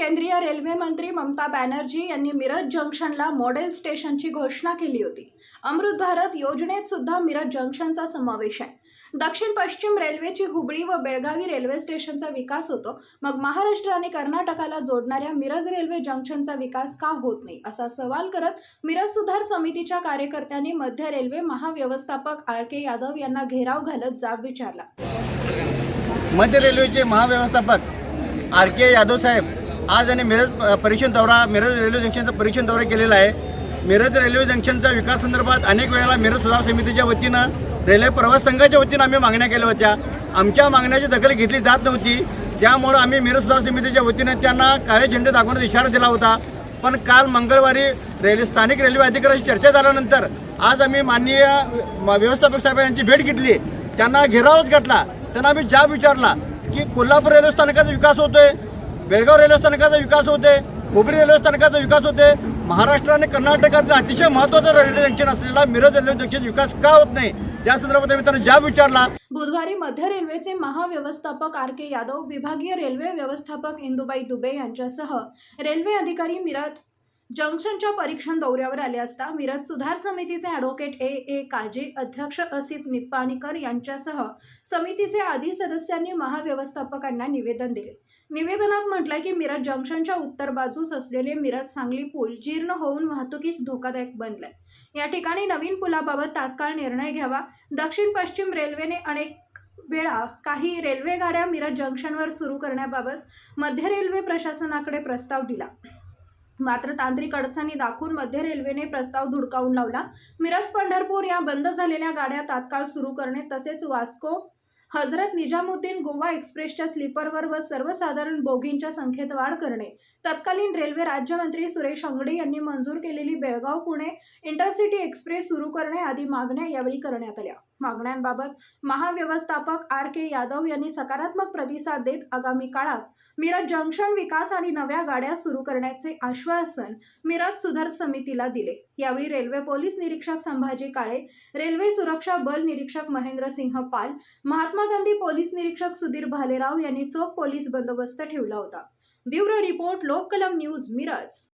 केंद्रीय रेल्वे मंत्री ममता बॅनर्जी यांनी मिरज जंक्शनला मॉडेल स्टेशनची घोषणा केली होती. अमृत भारत योजनेत सुद्धा मिरज जंक्शनचा समावेश आहे. दक्षिण पश्चिम रेल्वेची हुबळी व बेळगावी रेल्वे स्टेशनचा विकास होतो. मग महाराष्ट्र आणि कर्नाटकाला जोडणाऱ्या मिरज रेल्वे जंक्शनचा विकास का होत नाही? असा सवाल करत मिरज सुधार समितीच्या कार्यकर्त्यांनी मध्य रेल्वे महाव्यवस्थापक आर के यादव यांना घेराव घालत जाब विचारला. मध्य रेल्वेचे महाव्यवस्थापक आर के यादव साहेब आज आणि मिरज परीक्षण दौरा मिरज रेल्वे जंक्शनचा परीक्षण दौरा केलेला आहे. मिरज रेल्वे जंक्शनच्या विकास संदर्भात अनेक वेळेला मिरज सुधार समितीच्या वतीनं रेल्वे प्रवास संघाच्या वतीनं आम्ही मागण्या केल्या होत्या. आमच्या मागण्याची दखल घेतली जात नव्हती. त्यामुळं आम्ही मिरज सुधार समितीच्या वतीनं त्यांना काळे झेंडे दाखवण्याचा इशारा दिला होता. पण काल मंगळवारी रेल्वे स्थानिक रेल्वे अधिकाऱ्यांशी चर्चा झाल्यानंतर आज आम्ही माननीय म- व्यवस्थापक साहेब यांची भेट घेतली. त्यांना घेरावच घातला. त्यांना आम्ही जाब विचारला की कोल्हापूर रेल्वे स्थानकाचा विकास होतोय. बेळगाव रेल्वे स्थानकाचा विकास होते हुबळी रेल्वे स्थानकाचा विकास होते महाराष्ट्र आणि कर्नाटकातील अतिशय महत्त्वाचं रेल्वे जंक्शन असलेला मिरज रेल्वे जंक्शन विकास का होत नाही? त्या संदर्भात आम्ही त्यांना विचारला. बुधवारी मध्य रेल्वेचे महाव्यवस्थापक आर के यादव विभागीय रेल्वे व्यवस्थापक इंदुबाई दुबे यांच्यासह रेल्वे अधिकारी मिरज जंक्शनच्या परीक्षण दौऱ्यावर आले असता मिरज सुधार समितीचे ॲडव्होकेट ए. ए. काजे अध्यक्ष असित निप्पाणीकर यांच्यासह समितीचे आदी सदस्यांनी महाव्यवस्थापकांना निवेदन दिले. निवेदनात म्हटलंय की मिरज जंक्शनच्या उत्तर बाजूस असलेले मिरज सांगली पूल जीर्ण होऊन वाहतुकीस धोकादायक बनलाय. या ठिकाणी नवीन पुलाबाबत तात्काळ निर्णय घ्यावा. दक्षिण पश्चिम रेल्वेने अनेक वेळा काही रेल्वे गाड्या मिरज जंक्शनवर सुरू करण्याबाबत मध्य रेल्वे प्रशासनाकडे प्रस्ताव दिला. मात्र तांत्रिक अडचणी दाखवून मध्य रेल्वेने प्रस्ताव धुडकावून लावला. मिरज पंढरपूर या बंद झालेल्या गाड्या तात्काळ सुरू करणे तसेच वास्को हजरत निजामुद्दीन गोवा एक्सप्रेसच्या स्लीपरवर व सर्वसाधारण बोगींच्या संख्येत वाढ करणे. तत्कालीन रेल्वे राज्यमंत्री सुरेश अंगडी यांनी मंजूर केलेली बेळगाव पुणे इंटरसिटी एक्सप्रेस सुरू करणे आदी मागण्या यावेळी करण्यात आल्या. मागण्यांबाबत महाव्यवस्थापक आर के यादव यांनी सकारात्मक प्रतिसाद देत आगामी काळात मिरज जंक्शन विकास आणि नव्या गाड्या सुरू करण्याचे आश्वासन मिरज सुधार समितीला दिले. यावेळी रेल्वे पोलीस निरीक्षक संभाजी काळे रेल्वे सुरक्षा बल निरीक्षक महेंद्र सिंह पाल महात्मा महात्मा गांधी पोलीस निरीक्षक सुधीर भालेराव यांनी चोख पोलीस बंदोबस्त ठेवला होता. Bureau report Lokkalam news Miraj.